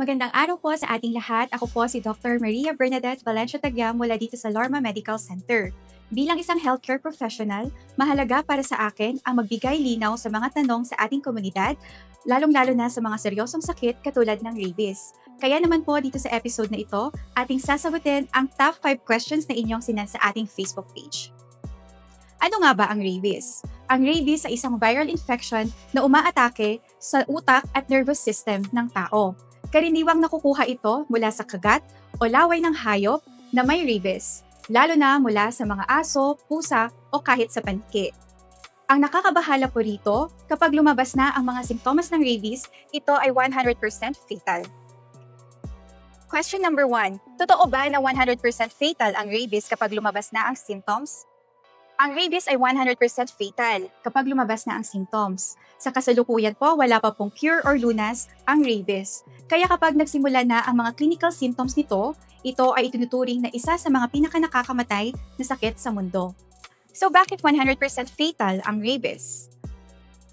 Magandang araw po sa ating lahat. Ako po si Dr. Maria Bernadette Valencia Tagliam mula dito sa Lorma Medical Center. Bilang isang healthcare professional, mahalaga para sa akin ang magbigay linaw sa mga tanong sa ating komunidad, lalong-lalo na sa mga seryosong sakit katulad ng rabies. Kaya naman po dito sa episode na ito, ating sasagutin ang top 5 questions na inyong sinan sa ating Facebook page. Ano nga ba ang rabies? Ang rabies ay isang viral infection na umaatake sa utak at nervous system ng tao. Karaniwang nakukuha ito mula sa kagat o laway ng hayop na may rabies, lalo na mula sa mga aso, pusa o kahit sa paniki. Ang nakakabahala po rito, kapag lumabas na ang mga simptomas ng rabies, ito ay 100% fatal. Question number one, totoo ba na 100% fatal ang rabies kapag lumabas na ang symptoms? Ang rabies ay 100% fatal kapag lumabas na ang symptoms. Sa kasalukuyan po, wala pa pong cure or lunas ang rabies. Kaya kapag nagsimula na ang mga clinical symptoms nito, ito ay itinuturing na isa sa mga pinakanakakamatay na sakit sa mundo. So bakit 100% fatal ang rabies?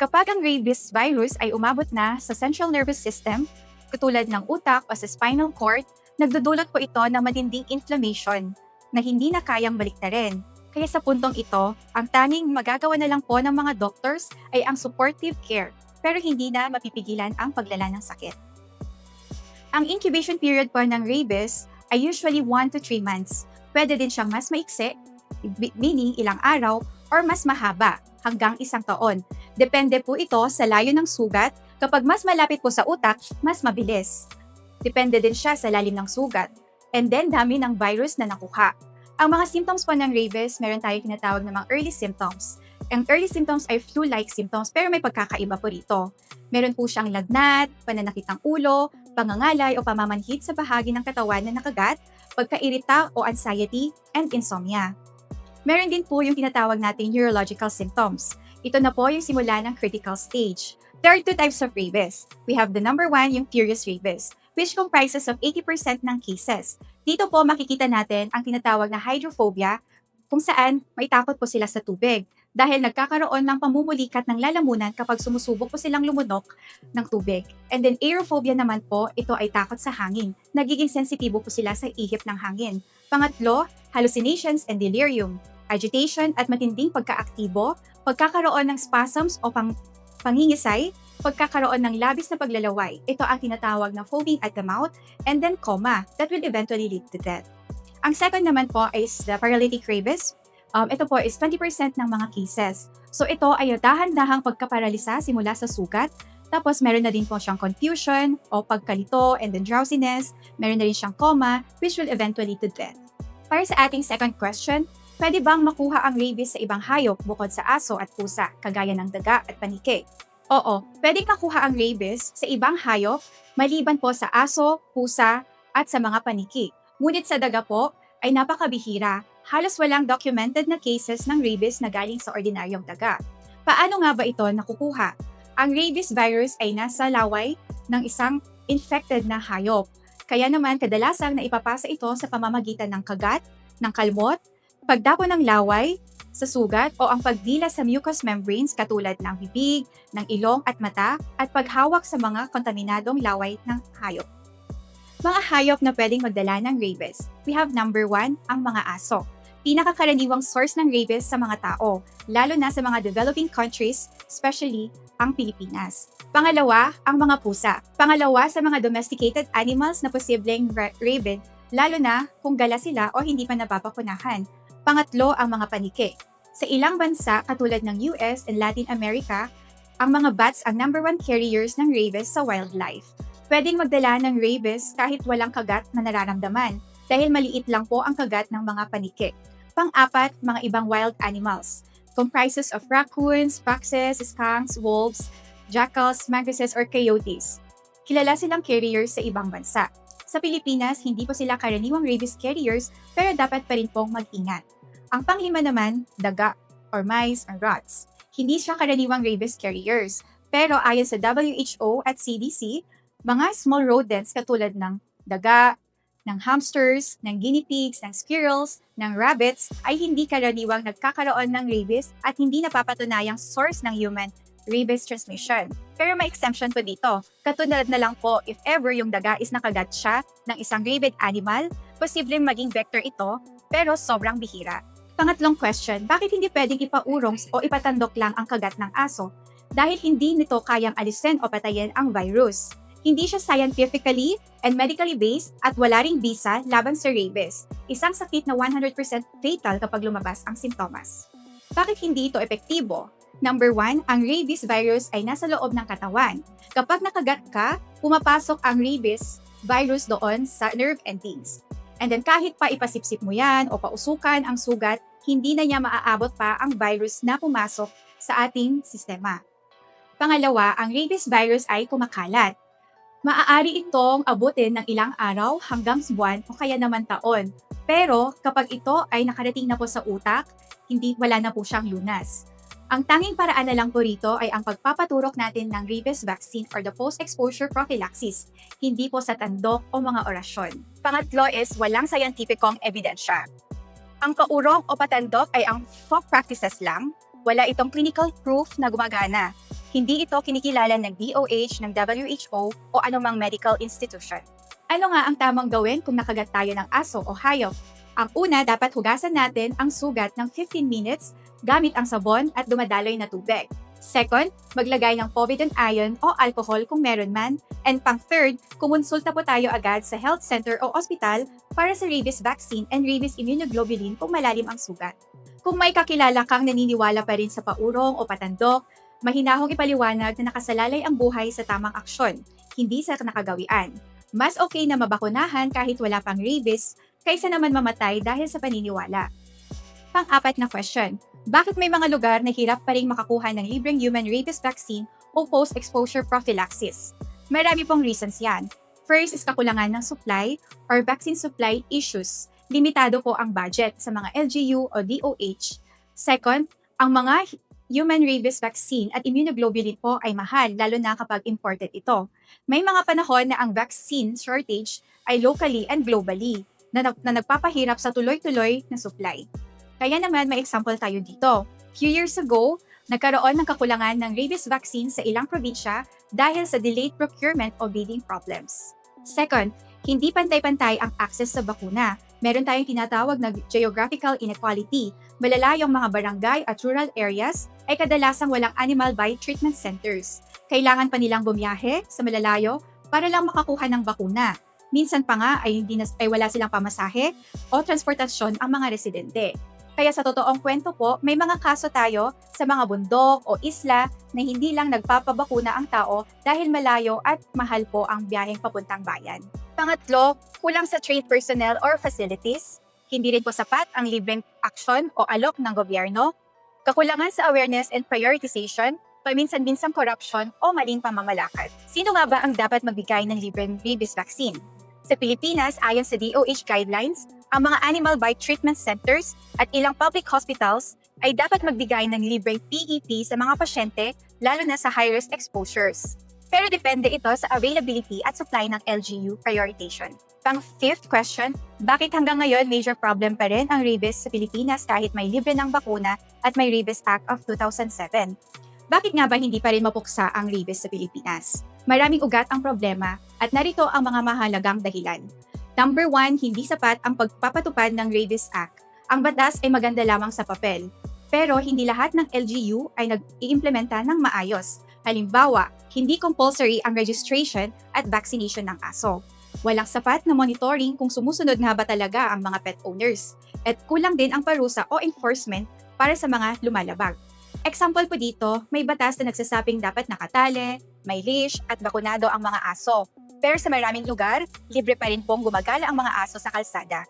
Kapag ang rabies virus ay umabot na sa central nervous system, katulad ng utak o sa spinal cord, nagdudulot po ito ng matinding inflammation na hindi na kayang baliktarin kaya sa puntong ito, ang tanging magagawa na lang po ng mga doctors ay ang supportive care, pero hindi na mapipigilan ang paglala ng sakit. Ang incubation period po ng rabies ay usually 1 to 3 months. Pwede din siyang mas maiksi, meaning ilang araw, or mas mahaba, hanggang isang taon. Depende po ito sa layo ng sugat. Kapag mas malapit po sa utak, mas mabilis. Depende din siya sa lalim ng sugat. And then dami ng virus na nakuha. Ang mga symptoms po ng rabies, meron tayo tinatawag na mga early symptoms. Ang early symptoms ay flu-like symptoms pero may pagkakaiba po rito. Meron po siyang lagnat, pananakit ng ulo, pangangalay o pamamanhid sa bahagi ng katawan na nakagat, pagkairita o anxiety, and insomnia. Meron din po yung tinatawag nating neurological symptoms. Ito na po yung simula ng critical stage. There are two types of rabies. We have the number one, yung furious rabies, which comprises of 80% ng cases. Dito po makikita natin ang tinatawag na hydrophobia kung saan may takot po sila sa tubig dahil nagkakaroon ng pamumulikat ng lalamunan kapag sumusubok po silang lumunok ng tubig. And then aerophobia naman po, ito ay takot sa hangin. Nagiging sensitibo po sila sa ihip ng hangin. Pangatlo, hallucinations and delirium. Agitation at matinding pagkaaktibo, pagkakaroon ng spasms o pang pangingisay, pagkakaroon ng labis na paglalaway. Ito ang tinatawag na foaming at the mouth, and then coma that will eventually lead to death. Ang second naman po is the paralytic rabies. Um, ito po is 20% ng mga cases. So ito ay dahan-dahang pagkaparalisa simula sa sugat. Tapos meron na din po siyang confusion o pagkalito and then drowsiness. Meron na rin siyang coma which will eventually to death. Para sa ating second question, pwede bang makuha ang rabies sa ibang hayop bukod sa aso at pusa, kagaya ng daga at paniki? Oo, pwedeng makuha ang rabies sa ibang hayop maliban po sa aso, pusa, at sa mga paniki. Ngunit sa daga po ay napakabihira. Halos walang documented na cases ng rabies na galing sa ordinaryong daga. Paano nga ba ito nakukuha? Ang rabies virus ay nasa laway ng isang infected na hayop. Kaya naman kadalasang na ipapasa ito sa pamamagitan ng kagat, ng kalmot, pagdapo ng laway, sa sugat o ang pagdila sa mucous membranes katulad ng bibig, ng ilong at mata at paghawak sa mga kontaminadong laway ng hayop. Mga hayop na pwedeng magdala ng rabies. We have number one, ang mga aso. Pinakakaraniwang source ng rabies sa mga tao, lalo na sa mga developing countries, especially ang Pilipinas. Pangalawa, ang mga pusa. Pangalawa sa mga domesticated animals na posibleng ra- rabid, lalo na kung gala sila o hindi pa napapakunahan. Pangatlo, ang mga paniki. Sa ilang bansa katulad ng US and Latin America, ang mga bats ang number one carriers ng rabies sa wildlife. Pwedeng magdala ng rabies kahit walang kagat na nararamdaman dahil maliit lang po ang kagat ng mga paniki. Pang-apat, mga ibang wild animals. Comprises of raccoons, foxes, skunks, wolves, jackals, mongooses, or coyotes. Kilala silang carriers sa ibang bansa. Sa Pilipinas, hindi po sila karaniwang rabies carriers pero dapat pa rin pong mag-ingat. Ang panglima naman, daga or mice or rats. Hindi siya karaniwang rabies carriers. Pero ayon sa WHO at CDC, mga small rodents katulad ng daga, ng hamsters, ng guinea pigs, ng squirrels, ng rabbits ay hindi karaniwang nagkakaroon ng rabies at hindi napapatunayang source ng human rabies transmission. Pero may exemption po dito. Katulad na lang po if ever yung daga is nakagat siya ng isang rabid animal, posibleng maging vector ito, pero sobrang bihira. Pangatlong question, bakit hindi pwedeng ipaurong o ipatandok lang ang kagat ng aso? Dahil hindi nito kayang alisin o patayin ang virus. Hindi siya scientifically and medically based at wala ring visa laban sa rabies, isang sakit na 100% fatal kapag lumabas ang simptomas. Bakit hindi ito epektibo? Number one, ang rabies virus ay nasa loob ng katawan. Kapag nakagat ka, pumapasok ang rabies virus doon sa nerve endings. And then kahit pa ipasipsip mo yan o pausukan ang sugat, hindi na niya maaabot pa ang virus na pumasok sa ating sistema. Pangalawa, ang rabies virus ay kumakalat. Maaari itong abutin ng ilang araw hanggang buwan o kaya naman taon. Pero kapag ito ay nakarating na po sa utak, hindi wala na po siyang lunas. Ang tanging paraan na lang po rito ay ang pagpapaturok natin ng rabies vaccine or the post-exposure prophylaxis, hindi po sa tandok o mga orasyon. Pangatlo is walang scientificong ebidensya. Ang kaurong o patandok ay ang folk practices lang, wala itong clinical proof na gumagana. Hindi ito kinikilala ng DOH, ng WHO o anumang medical institution. Ano nga ang tamang gawin kung nakagat tayo ng aso o hayop? Ang una, dapat hugasan natin ang sugat ng 15 minutes gamit ang sabon at dumadaloy na tubig. Second, maglagay ng povidone iron o alcohol kung meron man. And pang third, kumonsulta po tayo agad sa health center o ospital para sa rabies vaccine and rabies immunoglobulin kung malalim ang sugat. Kung may kakilala kang naniniwala pa rin sa paurong o patandok, mahinahong ipaliwanag na nakasalalay ang buhay sa tamang aksyon, hindi sa nakagawian. Mas okay na mabakunahan kahit wala pang rabies kaysa naman mamatay dahil sa paniniwala. Pang-apat na question, bakit may mga lugar na hirap pa rin makakuha ng libreng human rabies vaccine o post-exposure prophylaxis? Marami pong reasons yan. First is kakulangan ng supply or vaccine supply issues. Limitado po ang budget sa mga LGU o DOH. Second, ang mga human rabies vaccine at immunoglobulin po ay mahal, lalo na kapag imported ito. May mga panahon na ang vaccine shortage ay locally and globally na, na nagpapahirap sa tuloy-tuloy na supply. Kaya naman may example tayo dito. Few years ago, nagkaroon ng kakulangan ng rabies vaccine sa ilang probinsya dahil sa delayed procurement o bidding problems. Second, hindi pantay-pantay ang access sa bakuna. Meron tayong tinatawag na geographical inequality. Malalayong mga barangay at rural areas ay kadalasang walang animal bite treatment centers. Kailangan pa nilang bumiyahe sa malalayo para lang makakuha ng bakuna. Minsan pa nga ay, hindi na, ay wala silang pamasahe o transportasyon ang mga residente. Kaya sa totoong kwento po, may mga kaso tayo sa mga bundok o isla na hindi lang nagpapabakuna ang tao dahil malayo at mahal po ang biyaheng papuntang bayan. Pangatlo, kulang sa trained personnel or facilities. Hindi rin po sapat ang libreng aksyon o alok ng gobyerno. Kakulangan sa awareness and prioritization, paminsan-minsang corruption o maling pamamalakad. Sino nga ba ang dapat magbigay ng libreng rabies vaccine? Sa Pilipinas, ayon sa DOH guidelines, ang mga animal bite treatment centers at ilang public hospitals ay dapat magbigay ng libreng PEP sa mga pasyente lalo na sa high-risk exposures. Pero depende ito sa availability at supply ng LGU prioritization. Pang fifth question, bakit hanggang ngayon major problem pa rin ang rabies sa Pilipinas kahit may libre ng bakuna at may Rabies Act of 2007? Bakit nga ba hindi pa rin mapuksa ang rabies sa Pilipinas? Maraming ugat ang problema at narito ang mga mahalagang dahilan. Number one, hindi sapat ang pagpapatupad ng Rabies Act. Ang batas ay maganda lamang sa papel, pero hindi lahat ng LGU ay nag-iimplementa ng maayos. Halimbawa, hindi compulsory ang registration at vaccination ng aso. Walang sapat na monitoring kung sumusunod nga ba talaga ang mga pet owners. At kulang din ang parusa o enforcement para sa mga lumalabag. Example po dito, may batas na nagsasabing dapat nakatali, may leash at bakunado ang mga aso. Pero sa maraming lugar, libre pa rin pong gumagala ang mga aso sa kalsada.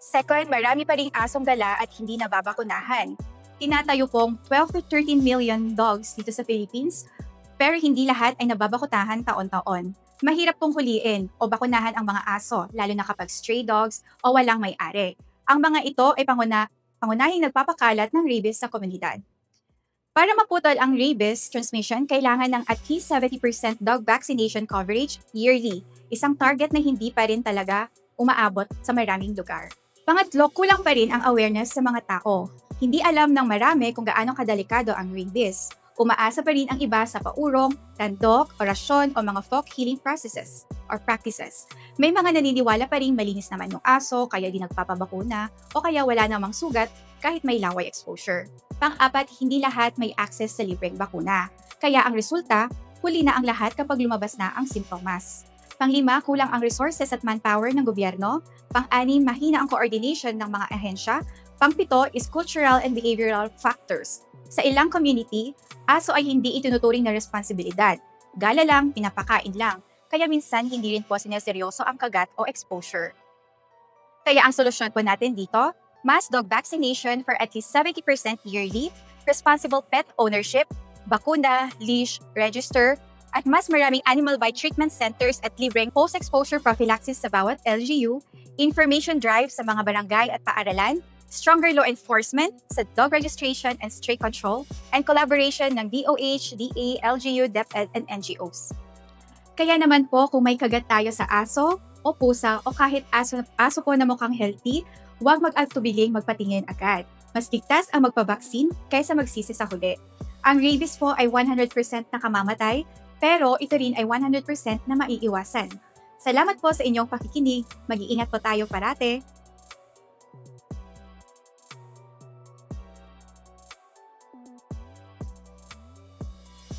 Second, marami pa ring asong gala at hindi nababakunahan. Tinatayo pong 12 to 13 million dogs dito sa Philippines, pero hindi lahat ay nababakutahan taon-taon. Mahirap pong huliin o bakunahan ang mga aso, lalo na kapag stray dogs o walang may-ari. Ang mga ito ay panguna, pangunahing nagpapakalat ng rabies sa komunidad. Para maputol ang rabies transmission, kailangan ng at least 70% dog vaccination coverage yearly, isang target na hindi pa rin talaga umaabot sa maraming lugar. Pangatlo, kulang pa rin ang awareness sa mga tao. Hindi alam ng marami kung gaano kadelikado ang rabies. umaasa pa rin ang iba sa paurong, tandok, orasyon o mga folk healing processes or practices. May mga naniniwala pa rin malinis naman yung aso kaya di nagpapabakuna o kaya wala namang sugat kahit may laway exposure. Pang-apat, hindi lahat may access sa libreng bakuna. Kaya ang resulta, huli na ang lahat kapag lumabas na ang simptomas. Panglima, kulang ang resources at manpower ng gobyerno. Pang-anim, mahina ang coordination ng mga ahensya. Pangpito is cultural and behavioral factors. Sa ilang community, aso ay hindi itinuturing na responsibilidad. Gala lang, pinapakain lang. Kaya minsan hindi rin po sineseryoso ang kagat o exposure. Kaya ang solusyon po natin dito, mass dog vaccination for at least 70% yearly, responsible pet ownership, bakuna, leash, register, at mas maraming animal bite treatment centers at libreng post-exposure prophylaxis sa bawat LGU, information drive sa mga barangay at paaralan, stronger law enforcement sa dog registration and stray control, and collaboration ng DOH, DA, LGU, DepEd, and NGOs. Kaya naman po kung may kagat tayo sa aso o pusa o kahit aso, aso po na mukhang healthy, huwag mag-atubiling magpatingin agad. Mas ligtas ang magpabaksin kaysa magsisi sa huli. Ang rabies po ay 100% nakamamatay, pero ito rin ay 100% na maiiwasan. Salamat po sa inyong pakikinig. Mag-iingat po tayo parate.